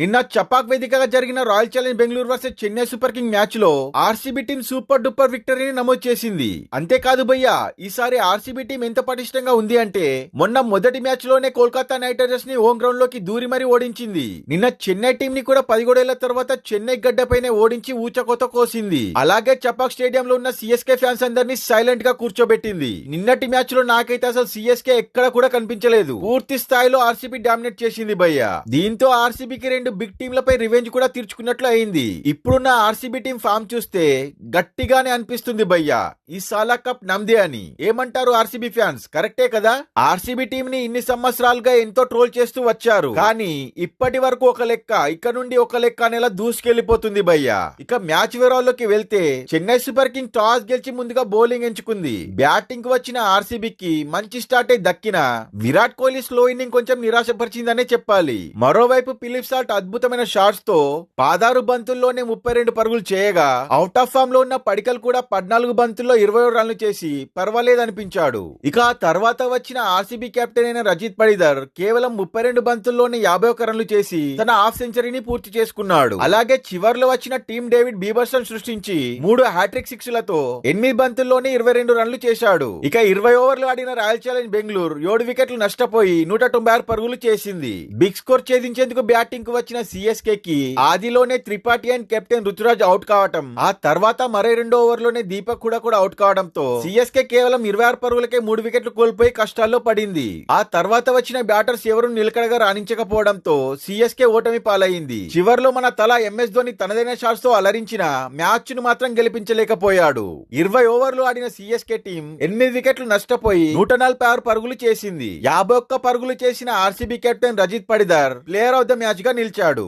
నిన్న చపాక్ వేదికగా జరిగిన Royal Challenge Bengaluru versus Chennai Super King మ్యాచ్లో ఆర్సీబీ టీం సూపర్ డూపర్ విక్టరీని నమోదు చేసింది. అంతేకాదు భయ్యా ఈసారి ఆర్సీబీ టీం ఎంత పటిష్టంగా ఉంది అంటే మొన్న మొదటి మ్యాచ్లోనే కోల్కతా నైట్ రైడర్స్ని హోమ్ గ్రౌండ్లోకి దూరి మరీ ఓడించింది. నిన్న చెన్నై టీం ని కూడా పదిగోడేళ్ళ తర్వాత చెన్నై గడ్డపైనే ఓడించి ఊచకోత కోసింది. అలాగే చపాక్ స్టేడియం లో ఉన్న సిఎస్కే ఫ్యాన్స్ అందరినీ సైలెంట్గా కూర్చోబెట్టింది. నిన్నటి మ్యాచ్లో నాకైతే అసలు సిఎస్కే ఎక్కడ కూడా కనిపించలేదు. పూర్తి స్థాయిలో ఆర్సీబీ డామినేట్ చేసింది భయ్య. దీంతో ఆర్సీబీకి రెండు బిగ్ టీంలపై రివెంజ్ కూడా తీర్చుకున్నట్లు అయింది. ఇప్పుడున్న ఆర్సీబీ టీం ఫామ్ చూస్తే గట్టిగానే అనిపిస్తుంది భయ్యా. ఈ సాలా కప్ నమ్దే అని. ఏమంటారు ఆర్సీబీ ఫ్యాన్స్? కరెక్టే కదా? ఆర్సీబీ టీం ని ఇన్ని సంవత్సరాలుగా ఎంతో ట్రోల్ చేస్తూ వచ్చారు. కానీ ఇప్పటి వరకు ఒక లెక్క ఇక్కడ నుండి ఒక లెక్క అనేలా దూసుకెళ్ళిపోతుంది భయ్య. ఇక మ్యాచ్ వివరాల్లోకి వెళ్తే చెన్నై సూపర్ కింగ్ టాస్ గెలిచి ముందుగా బౌలింగ్ ఎంచుకుంది. బ్యాటింగ్కు వచ్చిన ఆర్సీబీకి మంచి స్టార్ట్ అయి దక్కిన. విరాట్ కోహ్లీ స్లో ఇన్నింగ్ కొంచెం నిరాశపరిచిందనే చెప్పాలి. మరోవైపు ఫిలిప్ సాల్ట్ అద్భుతమైన షాట్స్తో పాదారు బంతుల్లోనే ముప్పై రెండు పరుగులు చేయగా అవుట్ ఆఫ్ ఫామ్లో ఉన్న పడికల్ కూడా పద్నాలుగు బంతుల్లో ఇరవై రన్లు చేసి పర్వాలేదనిపించాడు. ఇక ఆ తర్వాత వచ్చిన ఆర్సీబీ కెప్టెన్ అయిన రజిత్ పడిదర్ కేవలం ముప్పై రెండు బంతుల్లోనే యాభై ఒక రన్లు చేసి తన హాఫ్ సెంచరీని పూర్తి చేసుకున్నాడు. అలాగే చివర్లో వచ్చిన టీమ్ డేవిడ్ బీబర్సన్ సృష్టించి మూడు హ్యాట్రిక్ సిక్స్లతో ఎనిమిది బంతుల్లోనే ఇరవై రెండు రన్లు చేశాడు. ఇక ఇరవై ఓవర్లు ఆడిన రాయల్ ఛాలెంజ్ బెంగళూరు ఏడు వికెట్లు నష్టపోయి నూట తొంభై ఆరు పరుగులు చేసింది. బిగ్ స్కోర్ ఛేదించేందుకు బ్యాటింగ్కు వచ్చిన సిఎస్కే కి ఆదిలోనే Tripathi and captain Ruturaj out కావటం. ఆ తర్వాత మరో రెండో ఓవర్లోనే దీపక్ కూడా కూడా అవుట్ కావడంతో సిఎస్కే కేవలం ఇరవై ఆరు పరుగులకే మూడు వికెట్లు కోల్పోయి కష్టాల్లో పడింది. ఆ తర్వాత వచ్చిన బ్యాటర్స్ ఎవరు నిలకడగా రాణించకపోవడంతో సిఎస్కే ఓటమి పాలైంది. చివర్లో మన తల ఎంఎస్ ధోని తనదైన షాట్స్తో అలరించిన మ్యాచ్ను మాత్రం గెలిపించలేకపోయాడు. ఇరవై ఓవర్లు ఆడిన సిఎస్కే టీం ఎనిమిది వికెట్లు నష్టపోయి నూట నలభై ఆరు పరుగులు చేసింది. యాభై ఒక్క పరుగులు చేసిన RCB captain Rajat Patidar player of the మ్యాచ్గా నిలిచాడు